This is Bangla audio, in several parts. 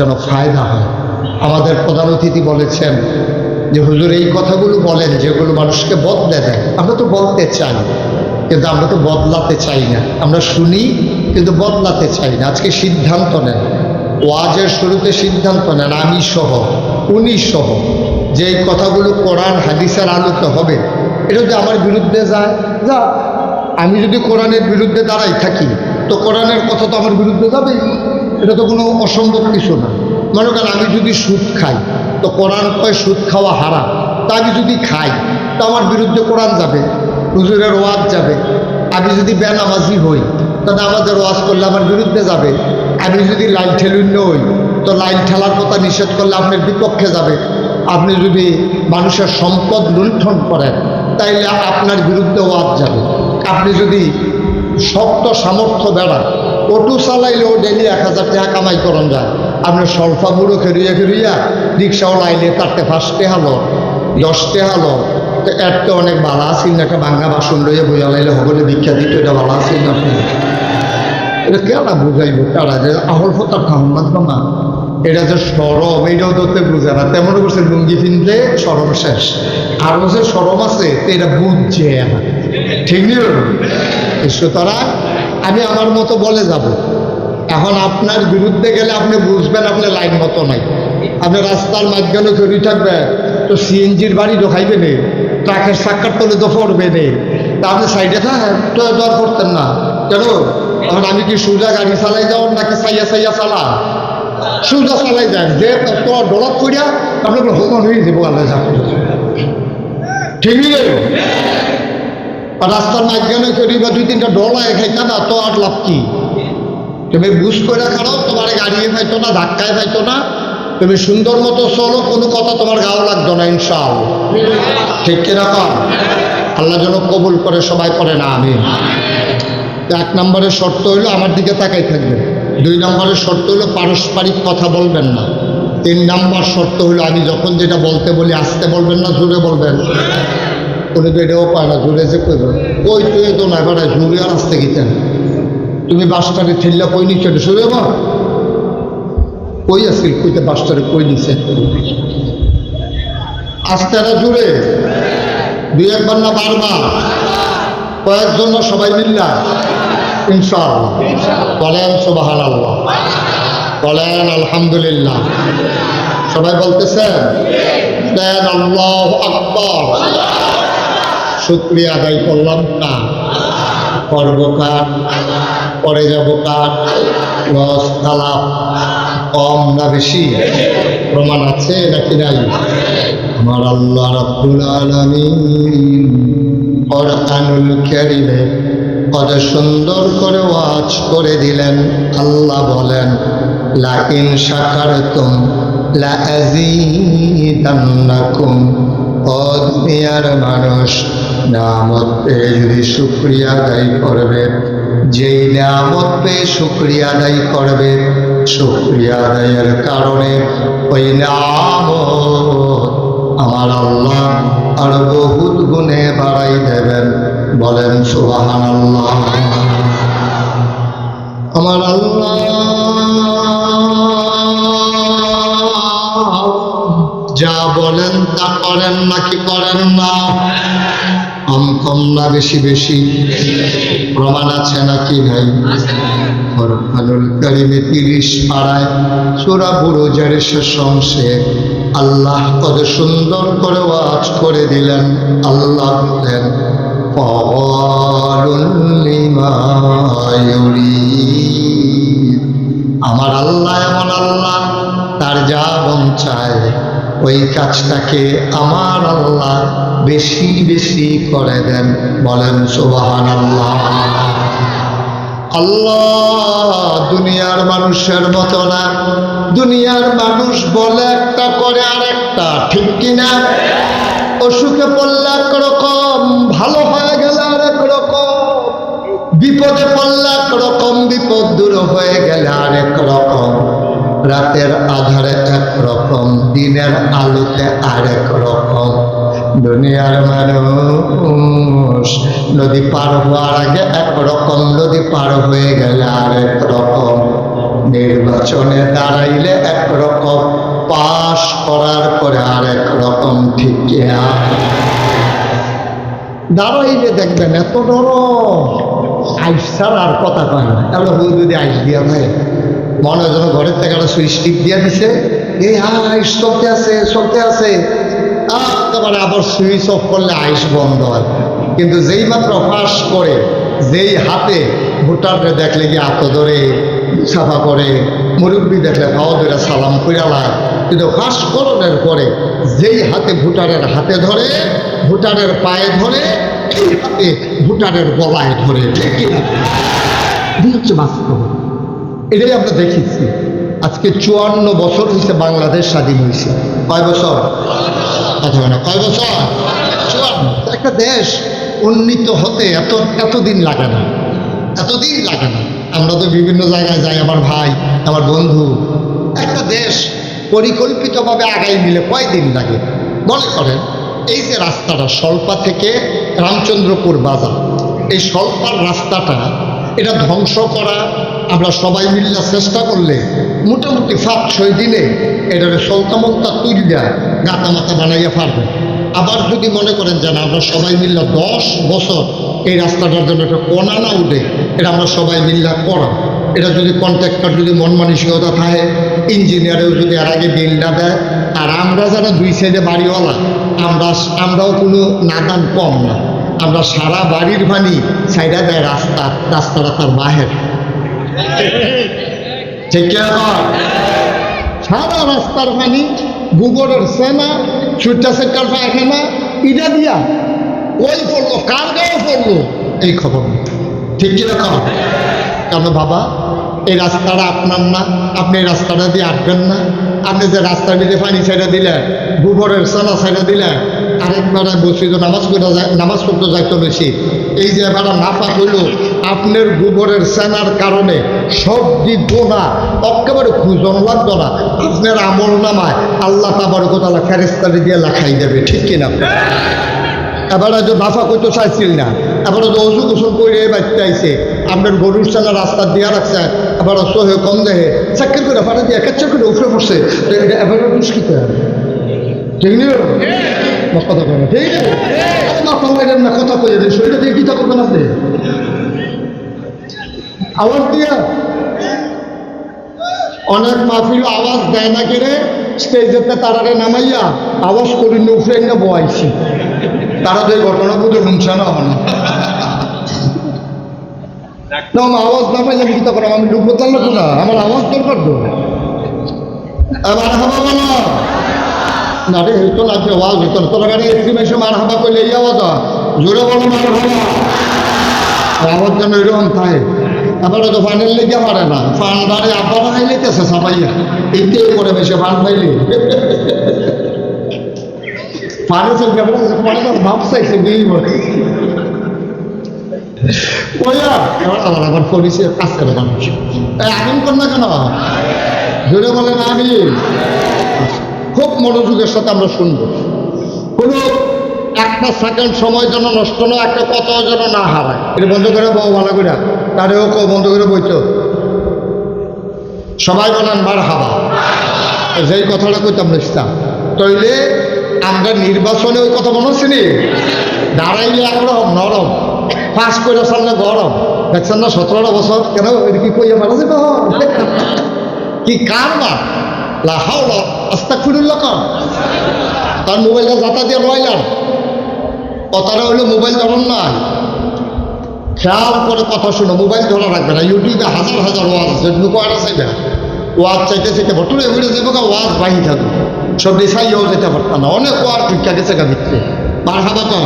যেন ফায়দা হয়। আমাদের প্রধান অতিথি বলেছেন যে, হুজুর, এই কথাগুলো বলেন যেগুলো মানুষকে বদলে দেয়। আমরা তো বলতে চাই, কিন্তু আমরা তো বদলাতে চাই না। আমরা শুনি, কিন্তু বদলাতে চাই না। আজকে সিদ্ধান্ত নেন। ওয়াজের শুরুতে সিদ্ধান্ত নেন, আমি সহ, উনি সহ, যে এই কথাগুলো কোরআন, হাদিসের আলোতে হবে। এটা যদি আমার বিরুদ্ধে যায়, যা, আমি যদি কোরআনের বিরুদ্ধে দাঁড়াই থাকি, তো কোরআনের কথা তো আমার বিরুদ্ধে যাবেই। এটা তো কোনো অসম্ভব কিছু না। মনে করেন আমি যদি সুদ খাই, তো কোরআন কয় সুদ খাওয়া হারা তা আমি যদি খাই, তো আমার বিরুদ্ধে কোরআন যাবে, হুজুরের ওয়াজ যাবে। আমি যদি বেনামাজি হই, তো নামাজের ওয়াজ করলে আমার বিরুদ্ধে যাবে। আমি যদি লাইন ঠেলুন্য হই, তো লাইন ঠেলার কথা নিষেধ করলে আপনার বিপক্ষে যাবে। আপনি যদি মানুষের সম্পদ লুণ্ঠন করেন, তাইলে আপনার বিরুদ্ধে ওয়াজ যাবে। আপনি যদি শক্ত সামর্থ্য বেড়ান অটো চালাইলেও ডেলি এক হাজার টাকা কামাই করন যায়। আপনি সলফা বুড়ো খেরিয়া খেরিয়া রিক্সাও লাইলে তারতে ফার্স্টে হালো, দশটে হালো। তো একটা অনেক বালা আছিল না, একটা ভাঙ্গা বাসন লইয়া বইয়া লাইলে হবলে ভিক্ষা দিত এটা বালা আছিল না। আপনি এটা কেনা বুঝাইব কারা যে আহল ফতার খাহমাদ মামা এটা যে সরম, এইটাও তো তে বুঝে না। তেমন করছে লুঙ্গি কিনতে সরম শেষ। আর যে সরম আছে, তো এটা বুঝছে ঠিক নেই সুতরাং আমি আমার মতো বলে যাব। এখন আপনার বিরুদ্ধে গেলে আপনি বুঝবেন আপনি লাইন মতো নাই। আপনি রাস্তার মাঝখানে তৈরি থাকবে, তো সিএনজির বাড়ি ঢোকাইবে নে, ট্রাকের সাক্ষাৎ তলে তো পড়বে নে। তা আপনি সাইডে থাকেন তো দর করতেন না। কেন? এখন আমি কি সোজা গাড়ি চালাই যাও নাকি সাইয়া সাইয়া চালা? সোজা চালাই যান। যে তোর ডলাপ করিয়া আপনার হোমন হয়ে যাব আল্লাহ ঠিক রাস্তার মাঝখানে করি বা দুই তিনটা ডলায় খাইতা না, তো আর লাভ কি? তুমি বুঝ করে খাও তোমার গাড়িয়ে পাইতো না, ধাক্কায় পাইতো না। তুমি সুন্দর মতো চলো, কোনো কথা তোমার গাও লাগতো না ইনশাল ঠিক কিনা? কর আল্লাহ যেন কবুল করে, সবাই করে না আমি এক নম্বরের শর্ত হইল, আমার দিকে তাকাই থাকবে। দুই নম্বরের শর্ত হইল, পারস্পরিক কথা বলবেন না। তিন নম্বর শর্ত হইল, আমি যখন যেটা বলতে বলি, আসতে বলবেন না, জোরে বলবেন। উনি তো এটাও পায় না জোরে যে কইব কই তুই তো না এবার জোরে আর আসতে গেছেন তুমি বাসটারে ঠেললা কই নিচ্ছে শুনে বা কই আসছিল কইতে বাসটারে কই নিছে? আস্তে আর জোরে দুই একবার না বারবার। কয়েকজন না সবাই মিল্লা। ইনশাআল্লাহ। বলেন সুবাহান আল্লাহ বলেন আলহামদুলিল্লাহ। সবাই বলতেছেন, দেন আল্লাহ আকবর। শুক্রিয়া আদায় করলাম না। করব কার? পরে যাব কার? লস তালাপ কম না বেশি? প্রমাণ আছে নাকি নাই? আমার আল্লাহ রাব্বুল আলামিন কোরআনুল কারীমে কত সুন্দর করে ওয়াজ করে দিলেন। আল্লাহ বলেন লা ইন শাকারতুম লা আযীদান্নাকুম ও দুনিয়ার মানুষ নামত পেয়ে যদি শুক্রিয়া আদায় করবে, যেই নামত পেয়ে শুক্রিয়া আদায় করবে শুক্রিয়া আদায়ের কারণে ওই নামত আমার আল্লাহ আর বহুত গুণে বাড়াই দেবেন। বলেন সুবাহান আল্লাহ আমার আল্লাহ যা বলেন তা করেন নাকি করেন না? কম কম না বেশি বেশি? প্রমাণ আছে নাকি নাই ফরকানুল কারিমে তিরিশ পাড়ায় সুরা বুড়ো জারে শেষ আল্লাহ কত সুন্দর করে ওয়াজ করে দিলেন। আল্লাহ বলেন "ফাআলুন লিমা আমার আল্লাহ এমন আল্লাহ, তার যা মন ওই কাজটাকে আমার আল্লাহ বেশি বেশি করে দেন। বলেন সুবাহান আল্লাহ আল্লাহ দুনিয়ার মানুষের মতো না। দুনিয়ার মানুষ বলে একটা, করে আর একটা ঠিক কিনা? অসুখে পড়লে একরকম, ভালো হয়ে গেলে আর একরকম বিপদে পড়লে একরকম, বিপদ দূর হয়ে গেলে আরেক রকম রাতের আধারে এক রকম, দিনের আলোতে আরেক রকম। দুনিয়ার মানুষ, নদী পার হওয়ার আগে এক রকম, নদী পার হয়ে গেলে আরেক রকম। নির্বাচনে দাঁড়াইলে একরকম পাশ করার পরে আর এক রকম, ঠিক দাঁড়াইলে দেখবেন এত নরম। আইসার আর কথা কয় না। তাহলে যদি আইস দিয়া ভাই মনে যেন ঘরের থেকে একটা সুইচ টিপ দিয়ে দিছে। এই আইস চলতে আছে চলতে আছে। একেবারে আবার সুইচ অফ করলে আইস বন্ধ হয়। কিন্তু যেই মাত্র ফাঁস করে, যেই হাতে ভোটারকে দেখলে গিয়ে আত্ম ধরে সাফা করে মুরব্বী দেখলে খাওয়া ধরে সালাম কইরালায় কিন্তু ফাঁস করণের পরে যেই হাতে ভোটারের হাতে ধরে, ভোটারের পায়ে ধরে এই হাতে ভোটারের গলায় ধরে। হচ্ছে বাস্তব। এটাই আমরা দেখেছি। আজকে চুয়ান্ন বছর হয়েছে বাংলাদেশ স্বাধীন হয়েছে কয় বছর? কথা না, কয় বছর? চুয়ান্ন। একটা দেশ উন্নীত হতে এত এতদিন লাগে না। এতদিন লাগে না। আমরা তো বিভিন্ন জায়গায় যাই আমার ভাই আমার বন্ধু। একটা দেশ পরিকল্পিতভাবে আগাই নিলে কয়দিন লাগে? মনে করেন এই যে রাস্তাটা সল্পা থেকে রামচন্দ্রপুর বাজার এই সল্পার রাস্তাটা এটা ধ্বংস করা আমরা সবাই মিল্লা চেষ্টা করলে মোটামুটি সাত ছয় দিনে এটাকে সলতামলতা তুলিয়া গাতা মাথা বানাইয়া পারবে। আবার যদি মনে করেন যে না, আমরা সবাই মিল্লা দশ বছর এই রাস্তাটার জন্য একটা কোনা না উঠে, এটা আমরা সবাই মিল্লা করা এটা যদি কন্ট্রাক্টর যদি মন মানসিকতা থাকে, ইঞ্জিনিয়ারেও যদি আর আগে বিল না দেয়, আর আমরা যারা দুই সাইডে বাড়িওয়ালা, আমরা আমরাও কোনো নাদান কম না। আমরা সারা বাড়ির পানি সাইডা দেয় রাস্তা, রাস্তাটা তার বাহের। সারা রাস্তার পানি গোবরের সেনা ছুটটা সেটার পায়খানা ইটা দিয়া ওই পড়ল, কার গায়ে পড়ল? এই খবর। ঠিক খবর কেন বাবা, এই রাস্তাটা আপনার না, আপনি এই রাস্তাটা দিয়ে আটবেন না। আপনি যে রাস্তার দিকে পানি ছেড়ে দিলেন গোবরের সেনা ছেড়ে দিলেন আরেকবারে বসিত নামাজ পড়তে যায় নামাজ পড়তে যাইতে বেশি। এই যে এবারে নাফা হইল আপনার গোবরের সেনার কারণে সব দিক গোনা একেবারে খুঁজন লাগতো না। আপনার আমল নামায় আল্লাহ তাবার কোথাও ফেরেস্তারি দিয়ে লেখাই দেবে ঠিক কিনা? এবারে যে নাফা করতে চাইছিল না এবারে যে অজু গোসল করে বাচ্চা আইছে আপনার গরুর চালা রাস্তা দিয়া রাখছে এবার সহে কম দেহে চাকরি করে ফাটা দিয়ে একাচ্ছা করে উঠে পড়ছে। তো এটা এবারে মুশকিল ঠিক না? কথা কয় না ঠিক আছে। মাথা লাগান না কথা শরীরে দিয়ে গীতা করবেন আপনি? আওয়াজ দিয়া। অনেক মাহফিল আওয়াজ দেয় না কেড়ে স্টেজেতে তারারে নামাইয়া আওয়াজ করি উঠে না বয়াইছি তারা তো এই ঘটনা বুঝে শুনছে না মানে না আমার আওয়াজ না পাইলে আমি কি তখন আমি ডুববো তাহলে তো না। আমার আওয়াজ দরকার তো। এবার হাবা বলো। না রে হইতো না যে আওয়াজ হইতো না তোর গাড়ি এসি মেসে মার হাবা করলে এই আওয়াজ জোরে বলো মার হাবা আওয়াজ যেন এরকম থাকে। আবার তো ফানের লেগে পারে না। ফান বাড়ে আবার হাইলেতেছে সাবাইয়া। এইটাই করে বেশি ফান পাইলে এবার খুব মনোযোগের সাথে আমরা শুনব। কোনো একটা সেকেন্ড সময় যেন নষ্ট না একটা কত যেন না হারায়। এটা বন্ধ করে বউ ভালো করে। তারেও কেউ বন্ধ করে বইতো। সবাই বলেন বার হাবা যেই কথাটা কইতাম নিস্তাম তইলে আমরা নির্বাচনে ওই কথা মনে হচ্ছে নি? দাঁড়াইলে একরকম নরম। পাস করে সামনে গরম। দেখছেন না, সতেরোটা বছর কেন কি কইয়া মারা যাবে কি কার মা লাহাও আস্তা খুঁড়ুল্লা কর। তার মোবাইলটা যাতা দিয়ে রইলাম। কথাটা হইল মোবাইল ধরন নাই। খেয়াল করে কথা শুনো, মোবাইল ধরা রাখবে না, ইউটিউবে হাজার হাজার ওয়াজ যেগুলো করা চাইবে ওয়াজ চাইতে চাইতে ভটুরে উড়ে যাব গা, ওয়াজ বাহি থাকবে সব রিসাইও যেতে পারতাম না, অনেক ওয়াজ ভিক্ষা গেছে গা ভিতরে বার হাবা কর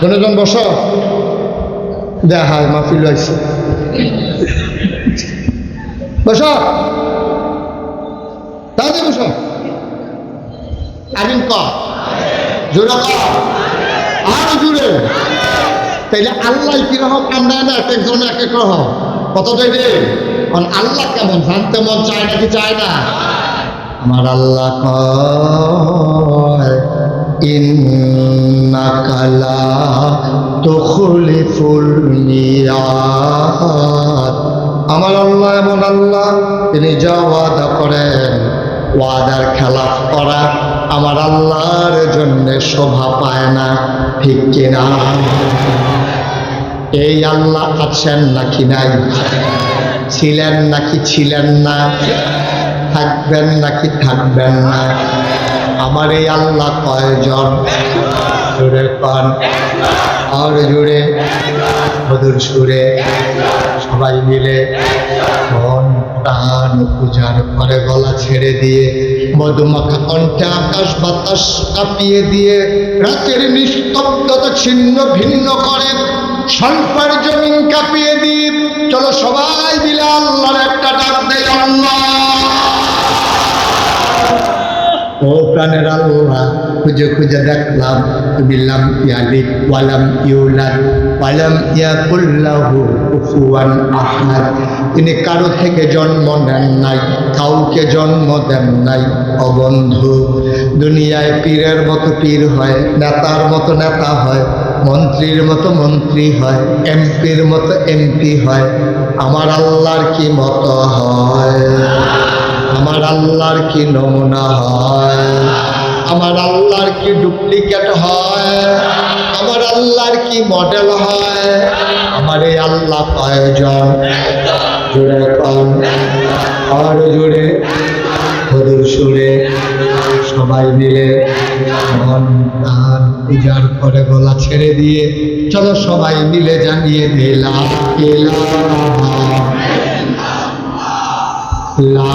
জনজন বস। দেখা মাফিল আইছে বস। তাহলে বস। আমিন কর জোরে কর আর জুড়ে তাইলে আল্লাহ কি কীরকম কান্দায় না এক একজন এক এক রকম। কত রে? কারণ আল্লাহ কেমন? জানতে মন চায় নাকি চায় না? আমার আল্লাহ কয় ইন্নাকালা তুখলিফুল মিয়াদ আমার আল্লাহ এমন আল্লাহ, তিনি যা ওয়াদা করেন, ওয়াদার খেলাফ করা আমার আল্লাহর জন্য শোভা পায় না। ঠিক কিনা? এই আল্লাহ আছেন নাকি নাই? ছিলেন নাকি ছিলেন না? থাকবেন নাকি থাকবেন না? আমার এই আল্লাহ কয়জন? জুড়ে কন আর জুড়ে, মধুর সুরে সবাই মিলে মন, প্রাণ পূজার পরে গলা ছেড়ে দিয়ে মধুমাখা কণ্ঠে আকাশ বাতাস কাঁপিয়ে দিয়ে রাতের নিস্তব্ধতা ছিন্ন ভিন্ন করে। স্বল্পের জমিন কাঁপিয়ে দিয়ে চলো সবাই মিলে আল্লাহর একটা ডাক দেয় আল্লাহ। ও প্রাণের আল্লাহ, খুঁজে খুঁজে দেখলাম, তুমি লাম ইয়ালিদ ওয়ালাম ইউলাদ ওয়ালাম ইয়াকুল্লাহু কুফুয়ান আহাদ। তিনি কারও থেকে জন্ম নেন নাই, কাউকে জন্ম দেন নাই অবন্ধু দুনিয়ায় পীরের মতো পীর হয়, নেতার মতো নেতা হয় মন্ত্রীর মতো মন্ত্রী হয়, এমপির মতো এমপি হয়। আমার আল্লাহর কি মতো হয়? আমার আল্লাহর কি নমুনা হয়? আমার আল্লাহর কি ডুপ্লিকেট হয়? আমার আল্লাহর কি মডেল হয়? আমার এই আল্লাহ কয়জন জুড়ে আর জুড়ে হদুর সুরে। সবাই মিলে মন প্রাণ পূজার করে গলা ছেড়ে দিয়ে, চলো সবাই মিলে জানিয়ে দিলাম লা